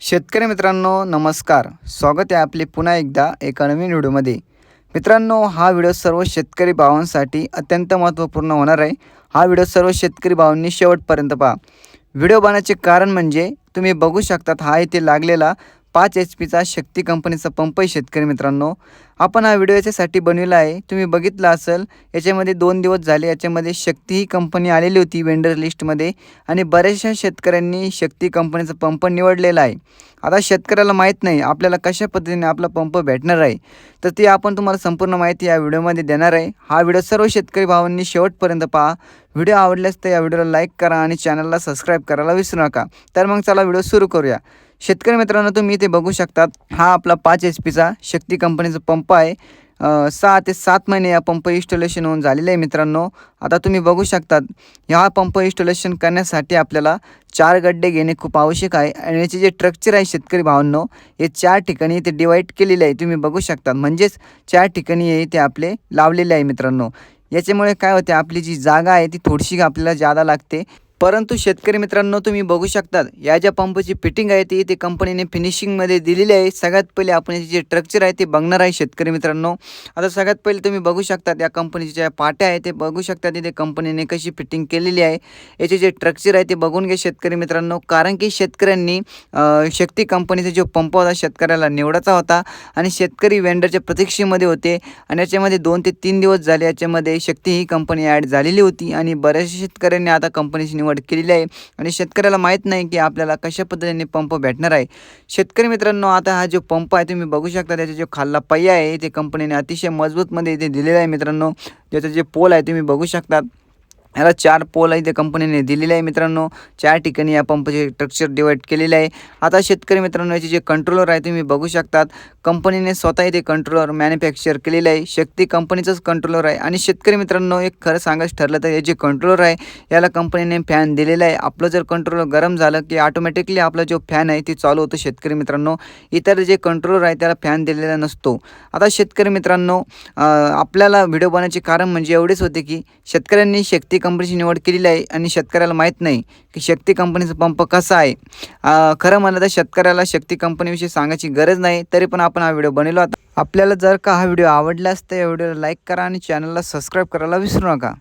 शेतकरी मित्रांनो नमस्कार. स्वागत आहे आपले पुन्हा एकदा एका नवीन व्हिडिओमध्ये. मित्रांनो हा व्हिडिओ सर्व शेतकरी भावांसाठी अत्यंत महत्त्वपूर्ण होणार आहे. हा व्हिडिओ सर्व शेतकरी भावांनी शेवटपर्यंत पहा. व्हिडिओ बनण्याचे कारण म्हणजे तुम्ही बघू शकतात हा इथे लागलेला पाच एच पीचा शक्ती कंपनीचा पंप आहे शेतकरी मित्रांनो. आपण हा व्हिडिओ याच्यासाठी बनविला आहे. तुम्ही बघितला असेल याच्यामध्ये दोन दिवस झाले याच्यामध्ये शक्ती ही कंपनी आलेली होती वेंडर लिस्टमध्ये आणि बऱ्याचशा शेतकऱ्यांनी शक्ती कंपनीचा पंप निवडलेला आहे. आता शेतकऱ्याला माहीत नाही आपल्याला कशा पद्धतीने आपला पंप भेटणार आहे. तर ती आपण तुम्हाला संपूर्ण माहिती या व्हिडिओमध्ये देणार आहे. हा व्हिडिओ सर्व शेतकरी भावांनी शेवटपर्यंत पहा. व्हिडिओ आवडल्यास तर या व्हिडिओला लाईक करा आणि चॅनलला सबस्क्राईब करायला विसरू नका. तर मग चला व्हिडिओ सुरू करूया. शेतकरी मित्रांनो तुम्ही इथे बघू शकतात हा आपला पाच एच पीचा शक्ती कंपनीचा पंप आहे. सहा ते सात महिने या पंप इन्स्टॉलेशन होऊन झालेलं आहे मित्रांनो. आता तुम्ही बघू शकतात ह्या पंप इन्स्टॉलेशन करण्यासाठी आपल्याला चार गड्डे घेणे खूप आवश्यक आहे आणि याचे जे स्ट्रक्चर आहे शेतकरी भावांनो हे चार ठिकाणी ते डिवाईड केलेले आहे. तुम्ही बघू शकतात म्हणजेच चार ठिकाणी हे ते आपले लावलेले आहे मित्रांनो. याच्यामुळे काय होते आपली जी जागा आहे ती थोडीशी आपल्याला जादा लागते. परंतु शेतकरी मित्रांनो तुम्ही बघू शकतात या ज्या पंपची फिटिंग आहे ती ते कंपनीने फिनिशिंगमध्ये दिलेली आहे. सगळ्यात पहिले आपण याचे जे स्ट्रक्चर आहे ते बघणार आहे शेतकरी मित्रांनो. आता सगळ्यात पहिले तुम्ही बघू शकतात या कंपनीच्या ज्या पाट्या आहे ते बघू शकता तिथे कंपनीने कशी फिटिंग केलेली आहे. याचे जे स्ट्रक्चर आहे ते बघून घ्या शेतकरी मित्रांनो. कारण की शेतकऱ्यांनी शक्ती कंपनीचा जो पंप होता शेतकऱ्याला निवडायचा होता आणि शेतकरी वेंडरच्या प्रतीक्षेमध्ये होते आणि याच्यामध्ये दोन ते तीन दिवस झाले याच्यामध्ये शक्ती ही कंपनी ॲड झालेली होती आणि बऱ्याचशा शेतकऱ्यांनी आता कंपनीची निवड केलेली आहे. आणि शेतकऱ्याला माहीत नाही की आपल्याला कशा पद्धतीने पंप भेटणार आहे. शेतकरी मित्रांनो आता हा जो पंप आहे तुम्ही बघू शकता त्याचा जो खाल्ला पहिया आहे ते कंपनीने अतिशय मजबूतमध्ये इथे दिलेला आहे मित्रांनो. त्याचं जे पोल आहे तुम्ही बघू शकतात याला चार पोल आहे त्या कंपनीने दिलेले आहे मित्रांनो. चार ठिकाणी या पंपचे स्ट्रक्चर डिवाईड केलेले आहे. आता शेतकरी मित्रांनो याचे जे कंट्रोलर आहे तुम्ही बघू शकतात. कंपनीने स्वतः इथे कंट्रोलर मॅन्युफॅक्चर केलेलं आहे. शक्ती कंपनीचंच कंट्रोलर आहे. आणि शेतकरी मित्रांनो एक खरं सांगायचं ठरलं तर हे जे कंट्रोलर आहे याला कंपनीने फॅन दिलेला आहे. आपलं जर कंट्रोलर गरम झालं की ऑटोमॅटिकली आपला जो फॅन आहे ती चालू होतो शेतकरी मित्रांनो. इतर जे कंट्रोलर आहे त्याला फॅन दिलेला नसतो. आता शेतकरी मित्रांनो आपल्याला व्हिडिओ बनवायचे कारण म्हणजे एवढेच होते की शेतकऱ्यांनी शक्ती शक्ती कंपनीची निवड केलेली आहे आणि शेतकऱ्याला माहीत नाही की शक्ती कंपनीचा पंप कसा आहे. खरं म्हणलं तर शेतकऱ्याला शक्ती कंपनीविषयी सांगायची गरज नाही तरी पण आपण हा व्हिडिओ बनवला होता. आपल्याला जर का हा व्हिडिओ आवडला असता या व्हिडिओला लाईक करा आणि चॅनलला सबस्क्राईब करायला विसरू नका.